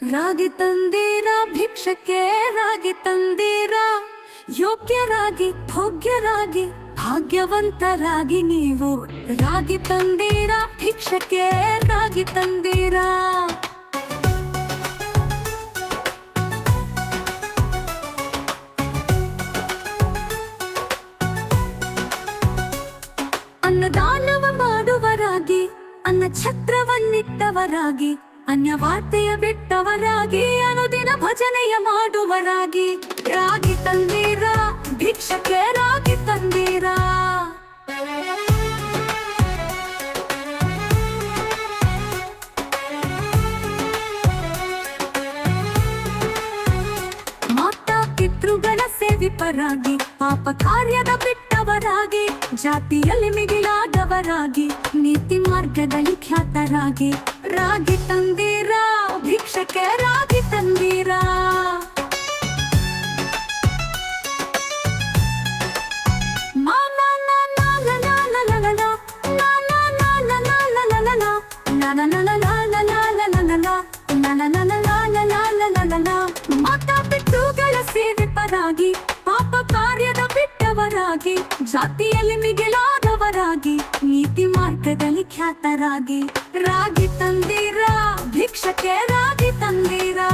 ರಾಗಿ ತಂದೀರ, ಭಿಕ್ಷಕ್ಕೆ ರಾಗಿ ತಂದೀರ, ಯೋಗ್ಯರಾಗಿ, ಭೋಗ್ಯರಾಗಿ, ಭಾಗ್ಯವಂತರಾಗಿ ನೀವು ರಾಗಿ ತಂದೀರ, ಭಿಕ್ಷಕ್ಕೆ ರಾಗಿ ತಂದೀರ. ಅನ್ನದಾನವ ಮಾಡುವರಾಗಿ ಅನ್ನ ಛತ್ರವನ್ನಿಟ್ಟವರಾಗಿ ಅನ್ಯ ವಾರ್ತೆಯ ಬಿಟ್ಟವರಾಗಿ, ಅನುದಿನ ಭಜನೆಯ ಮಾಡುವರಾಗಿ. ರಾಗಿ ತಂದೀರ, ಭಿಕ್ಷಕ್ಕೆ ರಾಗಿ ತಂದೀರ. ಪಿತೃಗಳ ಸೇವಿಪರಾಗಿ, ಪಾಪ ಕಾರ್ಯದ ಬಿಟ್ಟವರಾಗಿ, ಜಾತಿಯಲ್ಲಿ ಮಿಗಿಲಾದವರಾಗಿ, ನೀತಿ ಮಾರ್ಗದಲ್ಲಿ ಖ್ಯಾತರಾಗಿ. ರಾಗಿ ತಂದೀರಾ ಭಿಕ್ಷಕ್ಕೆ ರಾಗಿ ತಂದೀರಾ ಮತ ಬಿಟ್ಟುಗಳ ಪಾಪ ಕಾರ್ಯದ ಬಿಟ್ಟವರಾಗಿ ಜಾತಿಯಲ್ಲಿ ಮಿಗಿಲಾದವರಾಗಿ ನೀತಿ ಮಾರ್ಗದಲ್ಲಿ ಖ್ಯಾತರಾಗಿ ರಾಗಿ ತಂದೀರ, ಭಿಕ್ಷಕ್ಕೆ ರಾಗಿ ತಂದೀರಾ.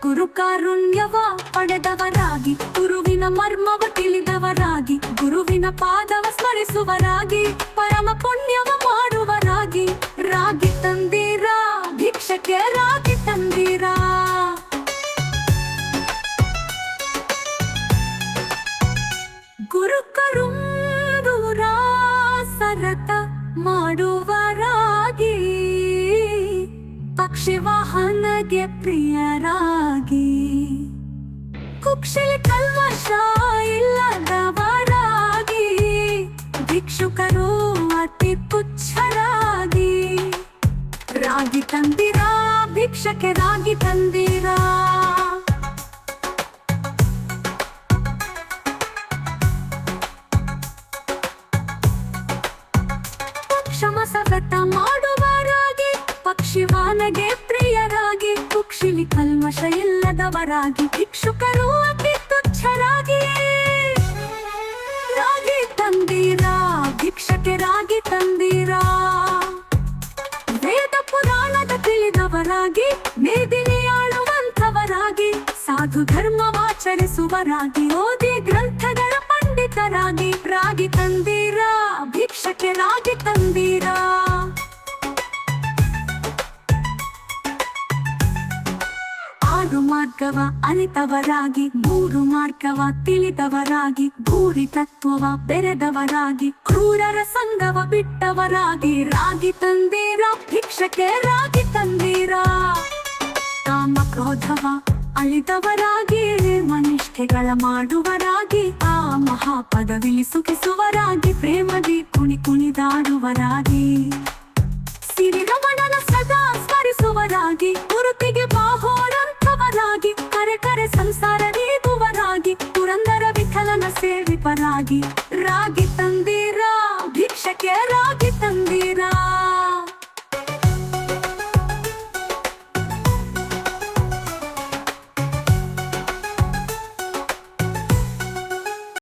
ಗುರು ಕಾರುಣ್ಯವ ಪಡೆದವರಾಗಿ, ಗುರುವಿನ ಮರ್ಮವ ತಿಳಿದವರಾಗಿ, ಗುರುವಿನ ಪಾದವ ಸ್ಮರಿಸುವರಾಗಿ ಪರಮ ಸರತ ಮಾಡುವರಾಗಿ, ಪಕ್ಷಿ ವಾಹನಗೆ ಪ್ರಿಯರಾಗಿ. ಕುಕ್ಷಲಿ ಕಲ್ಮಶ ಇಲ್ಲದವರಾಗಿ, ಭಿಕ್ಷುಕರು ಅತಿ ಪುಚ್ಛರಾಗಿ ರಾಗಿ ತಂದಿರಾ, ಭಿಕ್ಷಕ್ಕೆ ರಾಗಿ ತಂದಿರಾ? ವ್ರತ ಮಾಡುವರಾಗಿ, ಪಕ್ಷಿವಾನಗೆ ಪ್ರಿಯರಾಗಿ, ಕುಕ್ಷಿಲಿ ಕಲ್ಮಶ ಇಲ್ಲದವರಾಗಿ, ಭಿಕ್ಷುಕರು ಅತಿ ತುಚ್ಛರಾಗಿ ರಾಗಿ ತಂದೀರಾ, ಭಿಕ್ಷಕ್ಕೆ ರಾಗಿ ತಂದೀರಾ. ವೇದ ಪುರಾಣದ ತಿಳಿದವರಾಗಿ, ಮೇದಿನಿ ಆಳುವಂಥವರಾಗಿ, ಸಾಧು ಧರ್ಮವಾಚರಿಸುವರಾಗಿ ಓದಿ ಗ್ರಂಥಗಳ ಪಂಡಿತರಾಗಿ, ರಾಗಿ ತಂದೀರಾ. ರಾಗಿ ತಂದೀರಾ? ಆರು ಮಾರ್ಗವ ಅರಿತವರಾಗಿ, ಮೂರು ಮಾರ್ಗವ ತಿಳಿದವರಾಗಿ, ಭೂರಿ ತತ್ವವ ಬೆರೆದವರಾಗಿ, ಕ್ರೂರರ ಸಂಗವ ಬಿಟ್ಟವರಾಗಿ, ರಾಗಿ ತಂದೀರ, ಭಿಕ್ಷಕ್ಕೆ ರಾಗಿ ತಂದೀರ? ಕಾಮ ಕ್ರೋಧವ ಅಳಿದವರಾಗಿ, ಮನಿಷ್ಠೆಗಳ ಮಾಡುವರಾಗಿ, ಆ ಮಹಾಪದವಿಲಿ ಸುಖಿಸುವರಾಗಿ, ಪ್ರೇಮದಿ ಕುಣಿ ಕುಣಿದಾಡುವರಾಗಿ. ಸಿರಿರಮಣನ ಸದಾ ಸ್ಮರಿಸುವರಾಗಿ, ಗುರುತಿಗೆ ಬಾಹೋರಂಥವರಾಗಿ, ಕರೆ ಕರೆ ಸಂಸಾರ ನೀಡುವರಾಗಿ ಪುರಂದರ ವಿಠಲನ ಸೇವಿಪರಾಗಿ. ರಾಗಿ ತಂದೀರಾ, ಭಿಕ್ಷಕ್ಕೆ ರಾಗಿ ತಂದೀರಾ.